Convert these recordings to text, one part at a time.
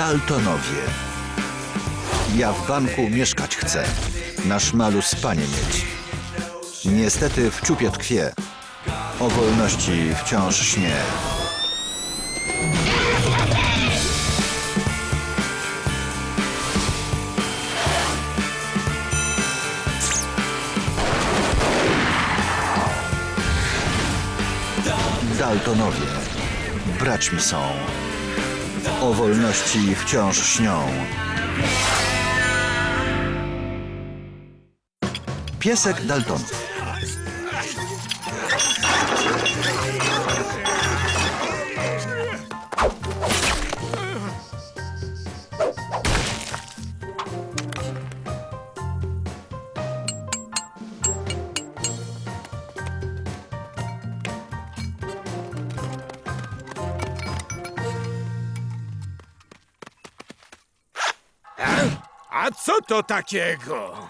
Daltonowie. Ja w banku mieszkać chcę. Na szmalu spanie mieć. Niestety w ciupie tkwie. O wolności wciąż śnie. Daltonowie. Braćmi są. O wolności wciąż śnią. Piesek Daltonów. A co to takiego?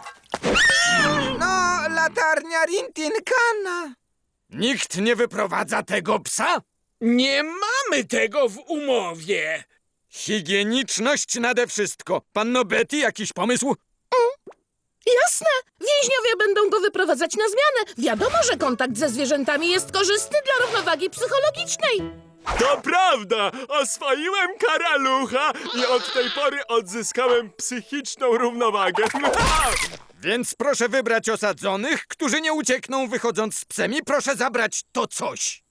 No, latarnia Rintinkana. Nikt nie wyprowadza tego psa? Nie mamy tego w umowie. Higieniczność nade wszystko. Panno Betty, jakiś pomysł? Jasne! Więźniowie będą go wyprowadzać na zmianę. Wiadomo, że kontakt ze zwierzętami jest korzystny dla równowagi psychologicznej. To prawda! Oswoiłem karalucha i od tej pory odzyskałem psychiczną równowagę. Więc proszę wybrać osadzonych, którzy nie uciekną wychodząc z psem i proszę zabrać to coś.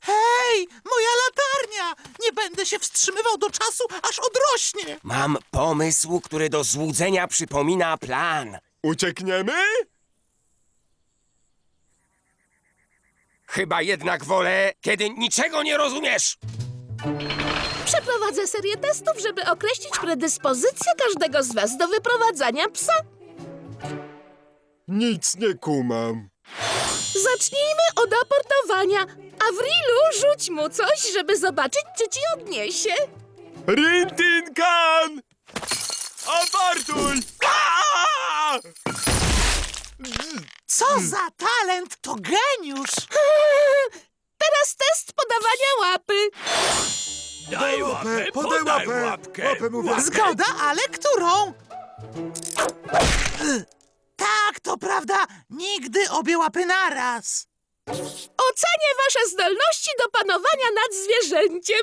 Hej, moja latarnia! Nie będę się wstrzymywał do czasu, aż odrośnie! Mam pomysł, który do złudzenia przypomina plan. Uciekniemy? Chyba jednak wolę, kiedy niczego nie rozumiesz. Przeprowadzę serię testów, żeby określić predyspozycję każdego z was do wyprowadzania psa. Nic nie kumam. Zacznijmy od aportowania. Avrilu, rzuć mu coś, żeby zobaczyć, czy ci odniesie. Rintinkan! Aportuj! Aaa! Co za talent, to geniusz! Teraz test podawania łapy. Daj łapę, podaj podaj łapę. łapkę. Łapę mówię. Zgoda, ale którą? Tak, to prawda, nigdy obie łapy naraz. Ocenię wasze zdolności do panowania nad zwierzęciem.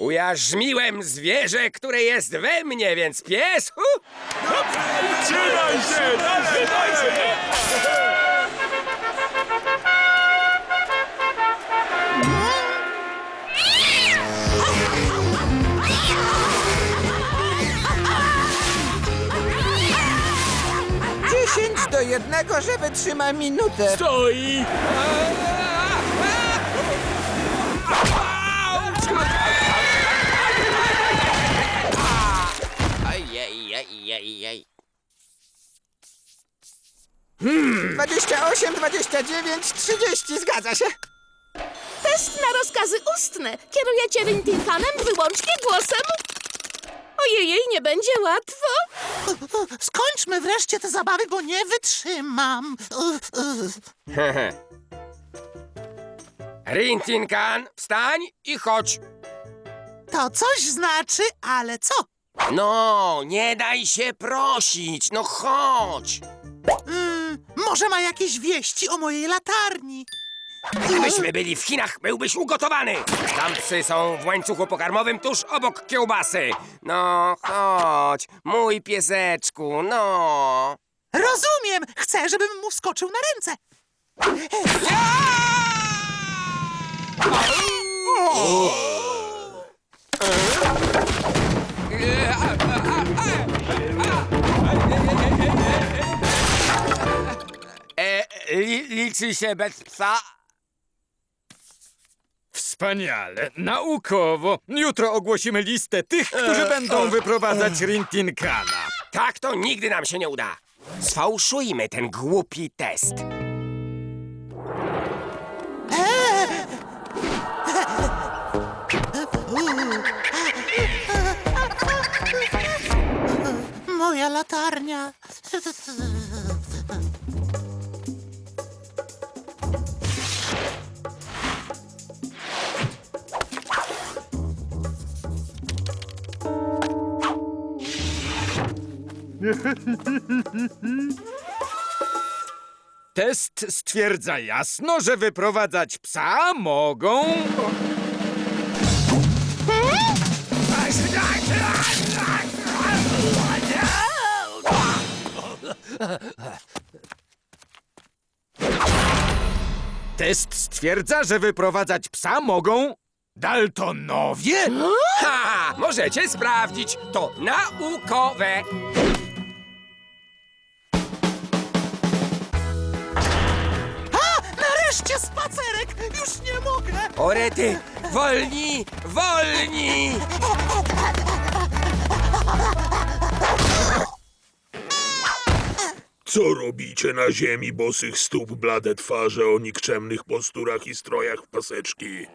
Ujarzmiłem zwierzę, które jest we mnie, więc pies... Hu, Trzymaj się! Dalej, dalej! Dziesięć do jednego, że wytrzyma minutę. Stoi. Osiem, dwadzieścia dziewięć, trzydzieści, zgadza się. Test na rozkazy ustne. Kierujecie Rintinkanem wyłącznie głosem. Ojej, nie będzie łatwo. Skończmy wreszcie te zabawy, bo nie wytrzymam. Rintinkan, wstań i chodź. To coś znaczy, ale co? No, nie daj się prosić, no chodź. Mm, może ma jakieś wieści o mojej latarni? Gdybyśmy byli w Chinach, byłbyś ugotowany. Tam psy są w łańcuchu pokarmowym tuż obok kiełbasy. No, chodź, mój pieseczku, no. Rozumiem! Chcę, żebym mu wskoczył na ręce. E, li, liczy się bez psa? Wspaniale, naukowo. Jutro ogłosimy listę tych, którzy będą wyprowadzać Rintinkana. Tak to nigdy nam się nie uda. Sfałszujmy ten głupi test. moja latarnia. Test stwierdza jasno, że wyprowadzać psa mogą. Test stwierdza, że wyprowadzać psa mogą... Daltonowie? Ha! Możecie sprawdzić. To naukowe. Nareszcie spacerek! Już nie mogę! Orety, wolni, wolni! Co robicie na ziemi bosych stóp, blade twarze o nikczemnych posturach i strojach w paseczki?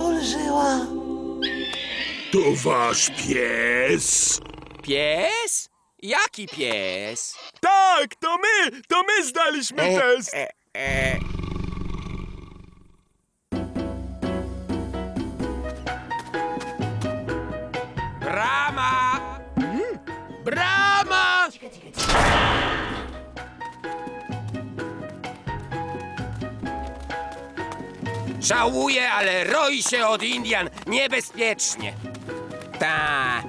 Ulżyła. To wasz pies? Pies? Jaki pies? Tak, to my! To my zdaliśmy test! E, e. Żałuję, ale roi się od Indian niebezpiecznie. Ta.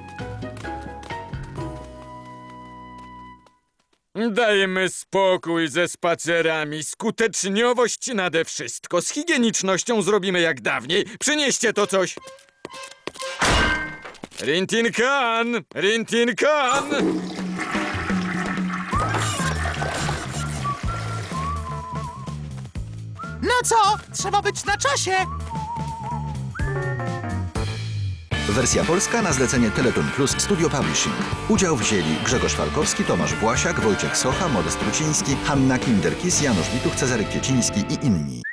Dajmy spokój ze spacerami. Skuteczniowość nade wszystko. Z higienicznością zrobimy jak dawniej. Przynieście to coś. Rintin Kan! No co? Trzeba być na czasie! Wersja polska na zlecenie Teleton Plus Studio Publishing. Udział wzięli Grzegorz Falkowski, Tomasz Błasiak, Wojciech Socha, Modest Truciński, Hanna Kinderkis, Janusz Wituch, Cezary Kwieciński i inni.